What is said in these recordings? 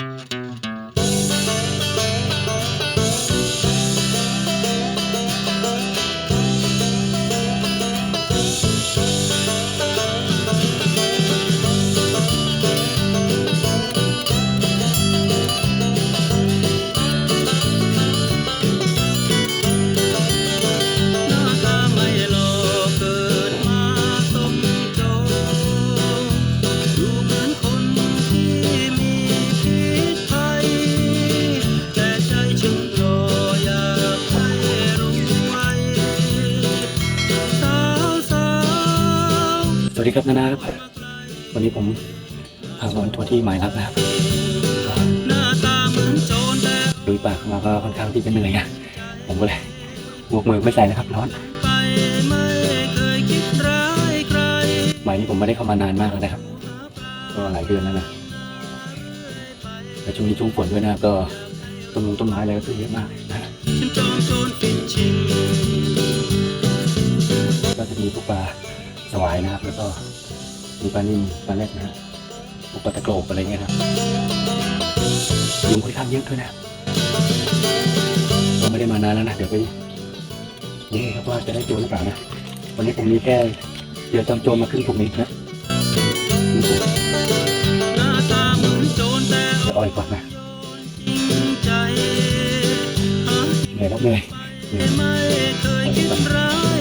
ห วัสดีครับนานาครับ วันนี้ผมพามาทัวร์ที่หมายรักนะครับหน้าตาเหมือนโจรแต่ลุยปากมาก็ค่อนข้างที่จะเหนื่อยนะผมก็เลยบวกมือไม่ใส่นะครับร้อนหมายนี้ผมไม่ได้เข้ามานานมากแล้วนะครับ ก็หลายเดือนแล้วนะแต่ช่วงนี้ช่วงฝนด้วยนะก็ต้นต้นไม้อะไรก็เยอะมากนะก็จะมีพวกปลา สวายนะครับ แล้วก็มีปลานิ่มปลาเล็กนะฮะพวกปลาตะโกรบอะไรเงี้ยครับยุงค่อนข้างเยอะด้วยนะครับก็ไม่ได้มานานแล้วนะ เดี๋ยวไปนี่ครับว่าจะได้ตัวหรือเปล่านะ วันนี้ผมมีแค่เดี๋ยวจำโจรมาขึ้นถุงนี้นะหน้าตาเหมือนโจรแต่จะอ่อยก่อนนะเหนื่อยแล้วเหนื่อยเหนื่อย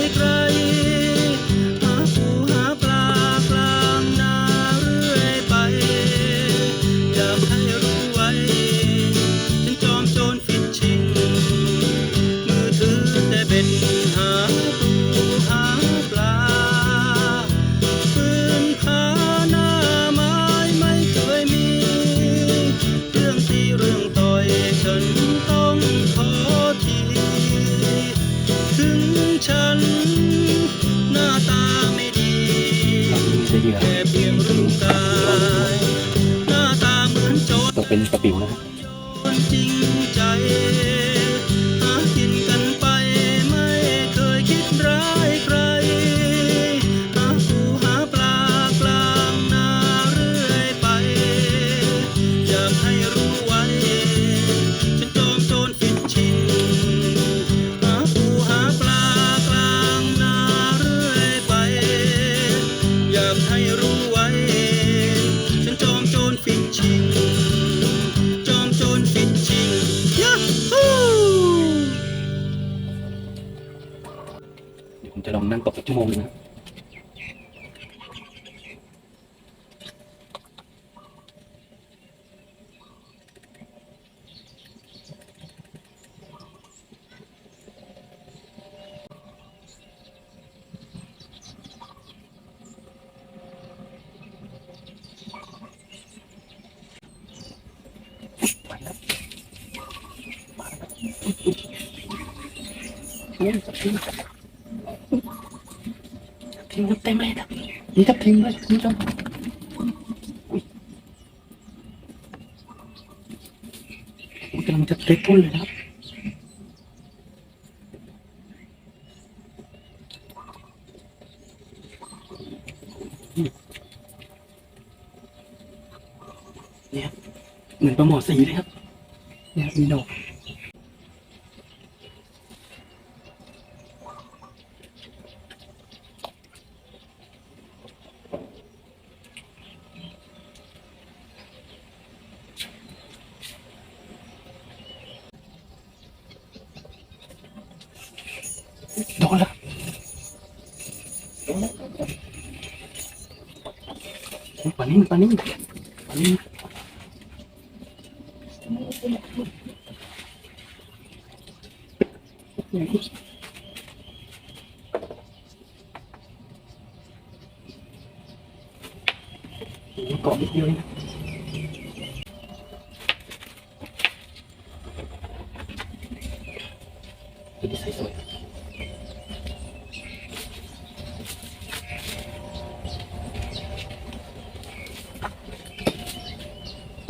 เป็นกระปิวนะครับจริงใจหากินกันไปไม่เคยคิดร้ายใครหาปูหาปลากลางนาเรื่อยไปอยากให้รู้ ผมจะลองนั่งตกสักชั่วโมงหนึงนะครับไปแล้วมาแล้วนี่จับ ทิ้งจับทิ้งเต็มเลยครับนี่จับทิ้งเลยคุณผู้ชมอุ้ยอุ๊ยกำลังจะเล็กพุ่นเลยครับเนี่ยเหมือนปลาหมอสีเลยครับเนี่ยมีดอก โดนแล้วปลานิ่มปลานิ่มปลานิ่มโอ้โหเกาะนิดเดียวเองนะตัวนี้ใส่สวย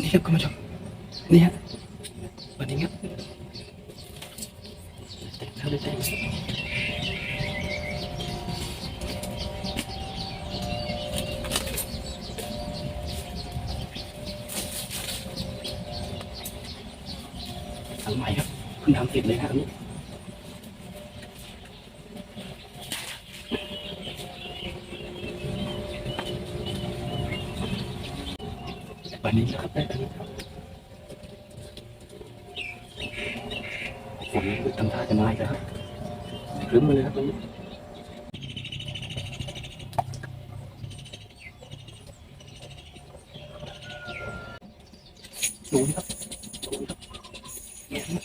นี่ครับคุณผู้ชมนี่ฮะวันนี้ครับแต่งแล้วได้แต่งลังใหม่ครับเพิ่งทำเสร็จเลยนะครับอันนี้วันนี้นะครับ ได้วันนี้ครับฝนทำท่าจะมาอีกแล้วครับครึ้มมาเลยครับตอนนี้ ดูนะครับดูนะครับเนี่ยนะ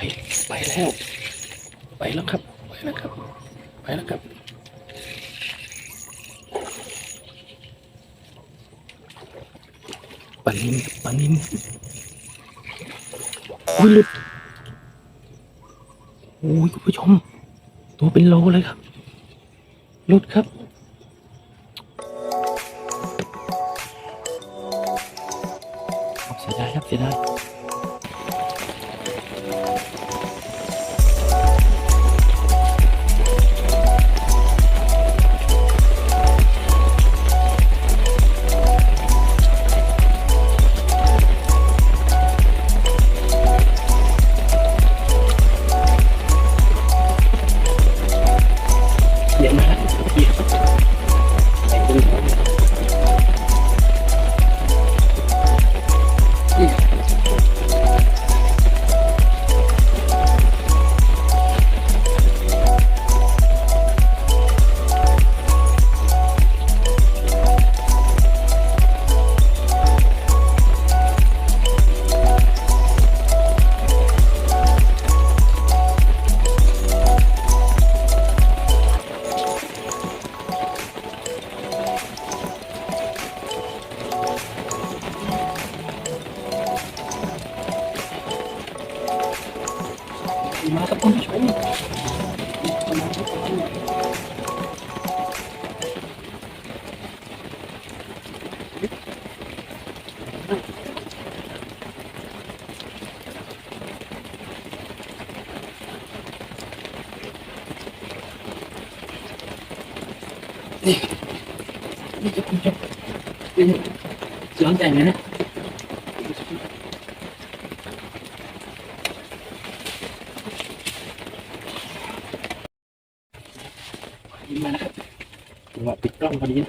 ไปไปแล้วไปแล้วครับไปแล้วครับไปแล้วครับปานินปานินอุ้ยหลุดโอ้ยคุณผู้ชม ตัวเป็นโลเลยครับหลุดครับเสียดายครับเสียดาย มาครับคุณผู้ชมมาครับนี่นี่ครับคุณผู้ชมนี่ย้อนแต่งเลยนะ ยิงมานะครับจังหวะปิดกล้องพอดี นะ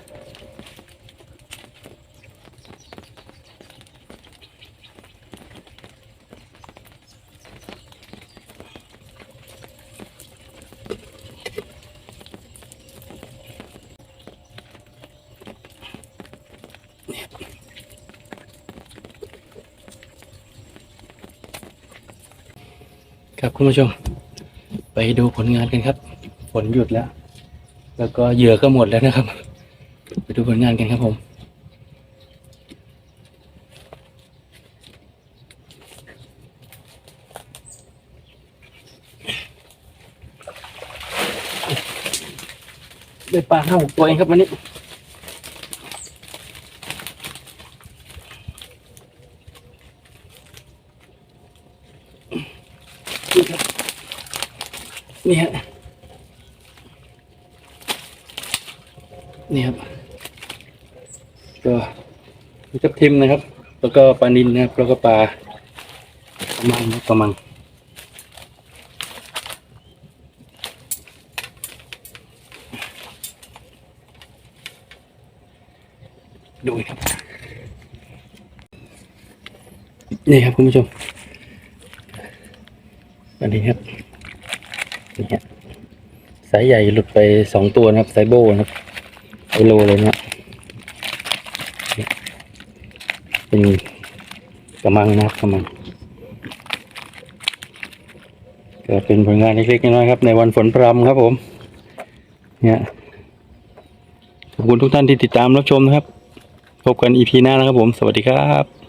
ครับคุณผู้ชม ไปดูผลงานกันครับ ฝนหยุดแล้ว แล้วก็เหยื่อก็หมดแล้วนะครับไป ดูผลงานกันครับผมได้ปลาห้าหกตัวเองครับวันนี้นี่ครับนี่ฮะนี่ครับ ก็มีทับทิมนะครับ แล้วก็ปลานินนะครับ แล้วก็ปลากระมังนะครับกระมังดูครับนี่ครับคุณผู้ชมอันนี้ครับนี่ฮะสายใหญ่หลุดไปสองตัวนะครับ สายโบนะครับไอโลเลยนะ เป็นกระมังนะครับกระมังก็เป็นผลงานเล็กๆน้อยๆครับ ในวันฝนพรำครับผม เนี่ยขอบคุณทุกท่านที่ติดตามรับชมนะครับ พบกันอีพีหน้านะครับผม สวัสดีครับ